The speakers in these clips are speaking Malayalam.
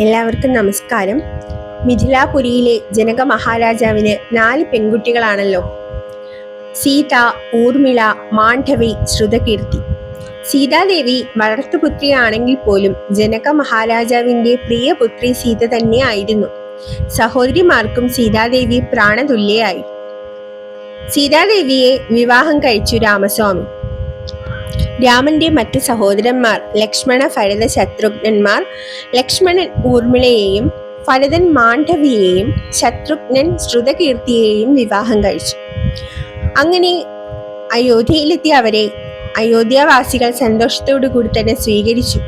എല്ലാവർക്കും നമസ്കാരം. മിഥിലാപുരിയിലെ ജനക മഹാരാജാവിന് നാല് പെൺകുട്ടികളാണല്ലോ. സീത ഊർമിള മാണ്ഡവി ശ്രുതകീർത്തി. സീതാദേവി വളർത്തുപുത്രിയാണെങ്കിൽ പോലും ജനക മഹാരാജാവിന്റെ പ്രിയ പുത്രി സീത തന്നെയായിരുന്നു. സഹോദരിമാർക്കും സീതാദേവി പ്രാണതുല്യായി സീതാദേവിയെ വിവാഹം കഴിച്ചു രാമസ്വാമി. രാമന്റെ മറ്റ് സഹോദരന്മാർ ലക്ഷ്മണ ഭരത ശത്രുഘ്നന്മാർ ലക്ഷ്മണൻ ഊർമിളയെയും ഭരതൻ മാണ്ഡവിയെയും ശത്രുഘ്നൻ ശ്രുതകീർത്തിയെയും വിവാഹം കഴിച്ചു. അങ്ങനെ അയോധ്യയിലെത്തിയ അവരെ അയോധ്യാവാസികൾ സന്തോഷത്തോടു കൂടി തന്നെ സ്വീകരിച്ചു.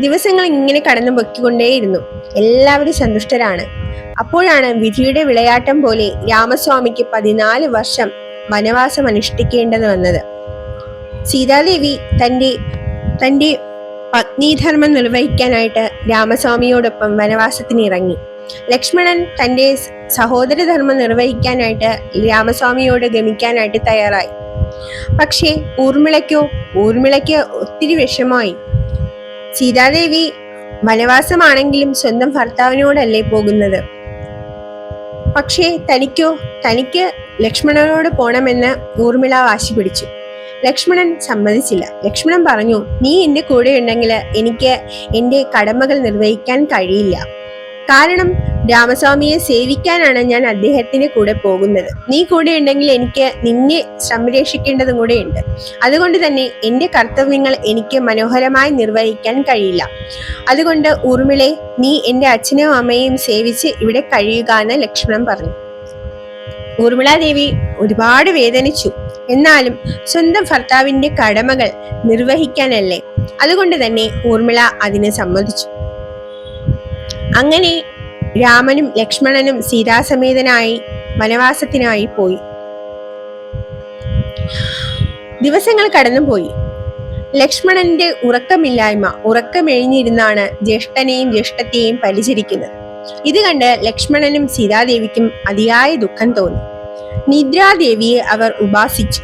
ദിവസങ്ങൾ ഇങ്ങനെ കടന്നു പൊക്കിക്കൊണ്ടേയിരുന്നു എല്ലാവരും സന്തുഷ്ടരാണ്. അപ്പോഴാണ് വിധിയുടെ വിളയാട്ടം പോലെ രാമസ്വാമിക്ക് പതിനാല് വർഷം വനവാസം അനുഷ്ഠിക്കേണ്ടത് വന്നത്. സീതാദേവി തന്റെ തന്റെ പത്നീധർമ്മം നിർവഹിക്കാനായിട്ട് രാമസ്വാമിയോടൊപ്പം വനവാസത്തിന് ഇറങ്ങി ലക്ഷ്മണൻ തന്റെ സഹോദരധർമ്മം നിർവഹിക്കാനായിട്ട് രാമസ്വാമിയോട് ഗമിക്കാനായിട്ട് തയ്യാറായി. പക്ഷേ ഊർമിളയ്ക്കോ ഊർമിളയ്ക്ക് ഒത്തിരി വിഷമമായി. സീതാദേവി വനവാസമാണെങ്കിലും സ്വന്തം ഭർത്താവിനോടല്ലേ പോകുന്നത്? പക്ഷേ തനിക്കോ തനിക്ക് ലക്ഷ്മണനോട് പോണമെന്ന് ഊർമിള വാശി പിടിച്ചു. ലക്ഷ്മണൻ സമ്മതിച്ചില്ല. ലക്ഷ്മണൻ പറഞ്ഞു നീ എന്റെ കൂടെ ഉണ്ടെങ്കിൽ എനിക്ക് എന്റെ കടമകൾ നിർവഹിക്കാൻ കഴിയില്ല. കാരണം രാമസ്വാമിയെ സേവിക്കാനാണ് ഞാൻ അദ്ദേഹത്തിന്റെ കൂടെ പോകുന്നത്. നീ കൂടെ ഉണ്ടെങ്കിൽ എനിക്ക് നിന്നെ സംരക്ഷിക്കേണ്ടതും കൂടെ ഉണ്ട്. അതുകൊണ്ട് തന്നെ എന്റെ കർത്തവ്യങ്ങൾ എനിക്ക് മനോഹരമായി നിർവഹിക്കാൻ കഴിയില്ല. അതുകൊണ്ട് ഊർമിളെ നീ എന്റെ അച്ഛനെയും അമ്മയെയും സേവിച്ച് ഇവിടെ കഴിയുക എന്ന് ലക്ഷ്മണൻ പറഞ്ഞു. ഊർമിളാദേവി ഒരുപാട് വേദനിച്ചു. എന്നാലും സ്വന്തം ഭർത്താവിന്റെ കടമകൾ നിർവഹിക്കാനല്ലേ? അതുകൊണ്ട് തന്നെ ഊർമിള അതിനെ സമ്മതിച്ചു. അങ്ങനെ രാമനും ലക്ഷ്മണനും സീതാസമേതനായി വനവാസത്തിനായി പോയി. ദിവസങ്ങൾ കടന്നുപോയി. ലക്ഷ്മണന്റെ ഉറക്കമില്ലായ്മ ഉറക്കമെഴിഞ്ഞിരുന്നാണ് ജ്യേഷ്ഠനെയും ജ്യേഷ്ഠത്തെയും പരിചരിക്കുന്നത്. ഇത് കണ്ട് ലക്ഷ്മണനും സീതാദേവിക്കും അതിയായ ദുഃഖം തോന്നി. നിദ്രാദേവിയെ അവർ ഉപാസിച്ചു.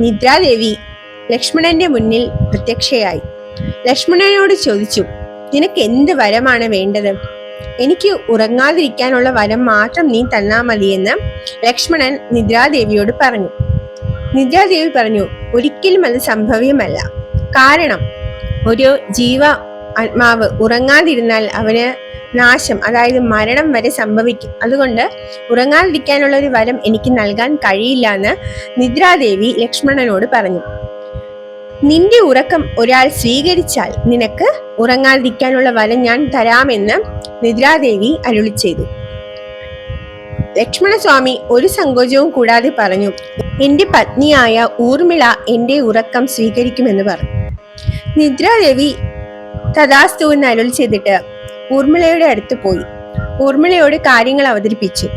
നിദ്രാദേവി ലക്ഷ്മണന്റെ മുന്നിൽ പ്രത്യക്ഷയായി. ലക്ഷ്മണനോട് ചോദിച്ചു നിനക്ക് എന്ത് വരമാണ് വേണ്ടത്? എനിക്ക് ഉറങ്ങാതിരിക്കാനുള്ള വരം മാത്രം നീ തന്നാ മതിയെന്ന് ലക്ഷ്മണൻ നിദ്രാദേവിയോട് പറഞ്ഞു. നിദ്രാദേവി പറഞ്ഞു ഒരിക്കലും അത് സംഭവ്യമല്ല. കാരണം ഒരു ജീവ ആത്മാവ് ഉറങ്ങാതിരുന്നാൽ അവന് നാശം അതായത് മരണം വരെ സംഭവിക്കും. അതുകൊണ്ട് ഉറങ്ങാതിരിക്കാനുള്ള ഒരു വരം എനിക്ക് നൽകാൻ കഴിയില്ല എന്ന് നിദ്രാദേവി ലക്ഷ്മണനോട് പറഞ്ഞു. നിന്റെ ഉറക്കം ഒരാൾ സ്വീകരിച്ചാൽ നിനക്ക് ഉറങ്ങാതിരിക്കാനുള്ള വരം ഞാൻ തരാമെന്ന് നിദ്രാദേവി അരുളി ചെയ്തു. ലക്ഷ്മണസ്വാമി ഒരു സങ്കോചവും കൂടാതെ പറഞ്ഞു എന്റെ പത്നിയായ ഊർമിള എന്റെ ഉറക്കം സ്വീകരിക്കുമെന്ന് പറഞ്ഞു നിദ്രാദേവി തഥാസ്തു എന്ന് അരുൾ ചെയ്തിട്ട് ഊർമിളയുടെ അടുത്ത് പോയി. ഊർമിളയോട് കാര്യങ്ങൾ അവതരിപ്പിച്ചു.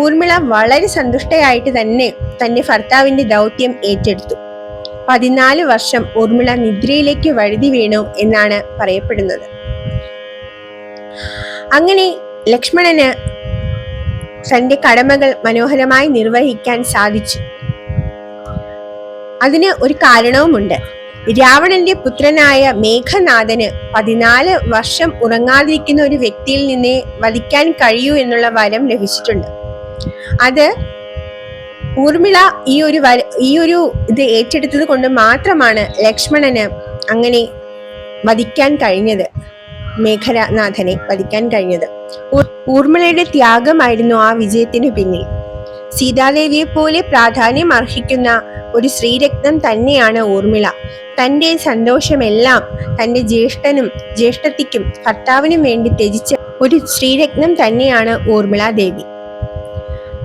ഊർമിള വളരെ സന്തുഷ്ടയായിട്ട് തന്നെ തന്റെ ഭർത്താവിന്റെ ദൗത്യം ഏറ്റെടുത്തു. പതിനാല് വർഷം ഊർമിള നിദ്രയിലേക്ക് വഴുതി വീണു എന്നാണ് പറയപ്പെടുന്നത്. അങ്ങനെ ലക്ഷ്മണന് തന്റെ കടമകൾ മനോഹരമായി നിർവഹിക്കാൻ സാധിച്ചു. അതിന് ഒരു കാരണവുമുണ്ട്. രാവണന്റെ പുത്രനായ മേഘനാഥന് പതിനാല് വർഷം ഉറങ്ങാതിരിക്കുന്ന ഒരു വ്യക്തിയിൽ നിന്നേ വധിക്കാൻ കഴിയൂ എന്നുള്ള വരം ലഭിച്ചിട്ടുണ്ട്. അത് ഊർമിള ഈ ഒരു വര ഈ ഒരു ഇത് ഏറ്റെടുത്തത് കൊണ്ട് മാത്രമാണ് ലക്ഷ്മണന് അങ്ങനെ വധിക്കാൻ കഴിഞ്ഞത്. മേഘനാഥനെ വധിക്കാൻ കഴിഞ്ഞത്. ഊർമിളയുടെ ത്യാഗമായിരുന്നു ആ വിജയത്തിന് പിന്നിൽ. സീതാദേവിയെ പോലെ പ്രാധാന്യം അർഹിക്കുന്ന ഒരു ശ്രീരത്നം തന്നെയാണ് ഊർമിള. തന്റെ സന്തോഷമെല്ലാം തന്റെ ജ്യേഷ്ഠനും ജ്യേഷ്ഠത്തിക്കും ഭർത്താവിനും വേണ്ടി ത്യജിച്ച ഒരു ശ്രീരത്നം തന്നെയാണ് ഊർമിള ദേവി.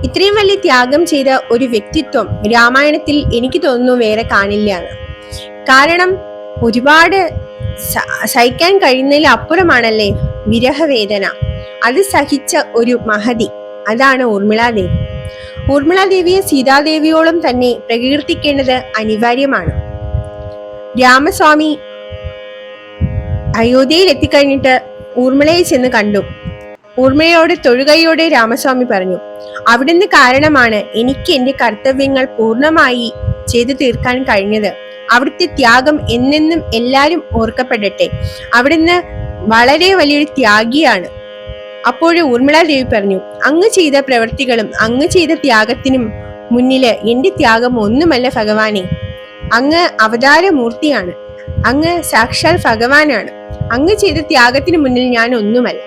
ഇത്രയും വലിയ ത്യാഗം ചെയ്ത ഒരു വ്യക്തിത്വം രാമായണത്തിൽ എനിക്ക് തോന്നുന്നു വേറെ കാണില്ല കാരണം ഒരുപാട് സഹിക്കാൻ കഴിയുന്നതിൽ അപ്പുറമാണല്ലേ വിരഹവേദന. അത് സഹിച്ച ഒരു മഹതി. അതാണ് ഊർമിളാദേവി ഊർമിളാദേവിയെ സീതാദേവിയോളം തന്നെ പ്രകീർത്തിക്കേണ്ടത് അനിവാര്യമാണ്. രാമസ്വാമി അയോധ്യയിൽ എത്തിക്കഴിഞ്ഞിട്ട് ഊർമിളയെ ചെന്ന് കണ്ടു. ഊർമിളയോട് തൊഴുകയോടെ രാമസ്വാമി പറഞ്ഞു അവിടുന്ന് കാരണമാണ് എനിക്ക് എന്റെ കർത്തവ്യങ്ങൾ പൂർണമായി ചെയ്തു തീർക്കാൻ കഴിഞ്ഞത്. അവിടുത്തെ ത്യാഗം എന്നെന്നും എല്ലാരും ഓർക്കപ്പെടട്ടെ. അവിടുന്ന് വളരെ വലിയൊരു ത്യാഗിയാണ്. അപ്പോഴേ ഊർമിളാദേവി പറഞ്ഞു അങ്ങ് ചെയ്ത പ്രവൃത്തികളും അങ്ങ് ചെയ്ത ത്യാഗത്തിനും മുന്നിൽ എന്റെ ത്യാഗം ഒന്നുമല്ല ഭഗവാനെ. അങ്ങ് അവതാരമൂർത്തിയാണ്. അങ്ങ് സാക്ഷാൽ ഭഗവാനാണ്. അങ്ങ് ചെയ്ത ത്യാഗത്തിന് മുന്നിൽ ഞാൻ ഒന്നുമല്ല.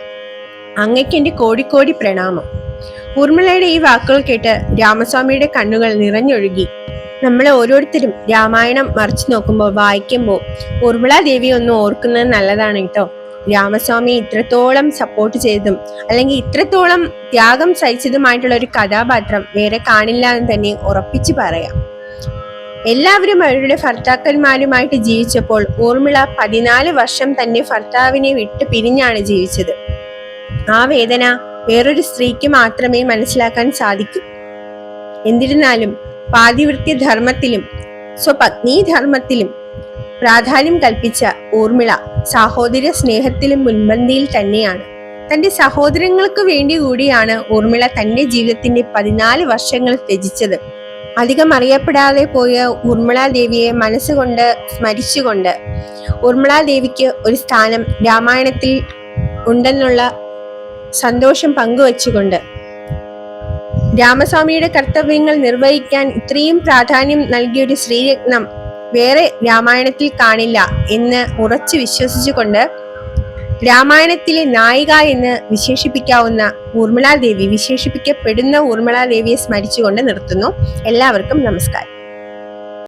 അങ്ങയ്ക്ക് എന്റെ കോടിക്കോടി പ്രണാമം. ഊർമിളയുടെ ഈ വാക്കുകൾ കേട്ട് രാമസ്വാമിയുടെ കണ്ണുകൾ നിറഞ്ഞൊഴുകി. നമ്മളെ ഓരോരുത്തരും രാമായണം മറിച്ചു നോക്കുമ്പോൾ വായിക്കുമ്പോൾ ഊർമിള ദേവി ഒന്ന് ഓർക്കുന്നത് നല്ലതാണ് കേട്ടോ. രാമസ്വാമി ഇത്രത്തോളം സപ്പോർട്ട് ചെയ്തതും അല്ലെങ്കിൽ ഇത്രത്തോളം ത്യാഗം സഹിച്ചതുമായിട്ടുള്ള ഒരു കഥാപാത്രം വേറെ കാണില്ല എന്ന് തന്നെ ഉറപ്പിച്ചു പറയാം. എല്ലാവരും അവരുടെ ഭർത്താക്കന്മാരുമായിട്ട് ജീവിച്ചപ്പോൾ ഊർമിള പതിനാല് വർഷം തന്നെ ഭർത്താവിനെ വിട്ട് പിരിഞ്ഞാണ് ജീവിച്ചത്. ആ വേദന വേറൊരു സ്ത്രീക്ക് മാത്രമേ മനസ്സിലാക്കാൻ സാധിക്കൂ. എന്നിരുന്നാലും പാതിവൃത്യ ധർമ്മത്തിലും സ്വപത്നീ ധർമ്മത്തിലും പ്രാധാന്യം കൽപ്പിച്ച ഊർമിള സഹോദര സ്നേഹത്തിലും മുൻപന്തിയിൽ തന്നെയാണ്. തന്റെ സഹോദരങ്ങൾക്ക് വേണ്ടി കൂടിയാണ് ഊർമിള തന്റെ ജീവിതത്തിന്റെ പതിനാല് വർഷങ്ങൾ ത്യജിച്ചത്. അധികം അറിയപ്പെടാതെ പോയ ഊർമിള ദേവിയെ മനസ്സുകൊണ്ട് സ്മരിച്ചുകൊണ്ട് ഊർമിള ദേവിക്ക് ഒരു സ്ഥാനം രാമായണത്തിൽ ഉണ്ടെന്നുള്ള സന്തോഷം പങ്കുവച്ചുകൊണ്ട് രാമസ്വാമിയുടെ കർത്തവ്യങ്ങൾ നിർവഹിക്കാൻ ഇത്രയും പ്രാധാന്യം നൽകിയ ഒരു ശ്രീരത്നം വേറെ രാമായണത്തിൽ കാണില്ല എന്ന് ഉറച്ചു വിശ്വസിച്ചുകൊണ്ട് രാമായണത്തിലെ നായിക എന്ന് വിശേഷിപ്പിക്കാവുന്ന ഊർമിളാദേവി വിശേഷിപ്പിക്കപ്പെടുന്ന ഊർമിളാദേവിയെ സ്മരിച്ചുകൊണ്ട് നിർത്തുന്നു. എല്ലാവർക്കും നമസ്കാരം.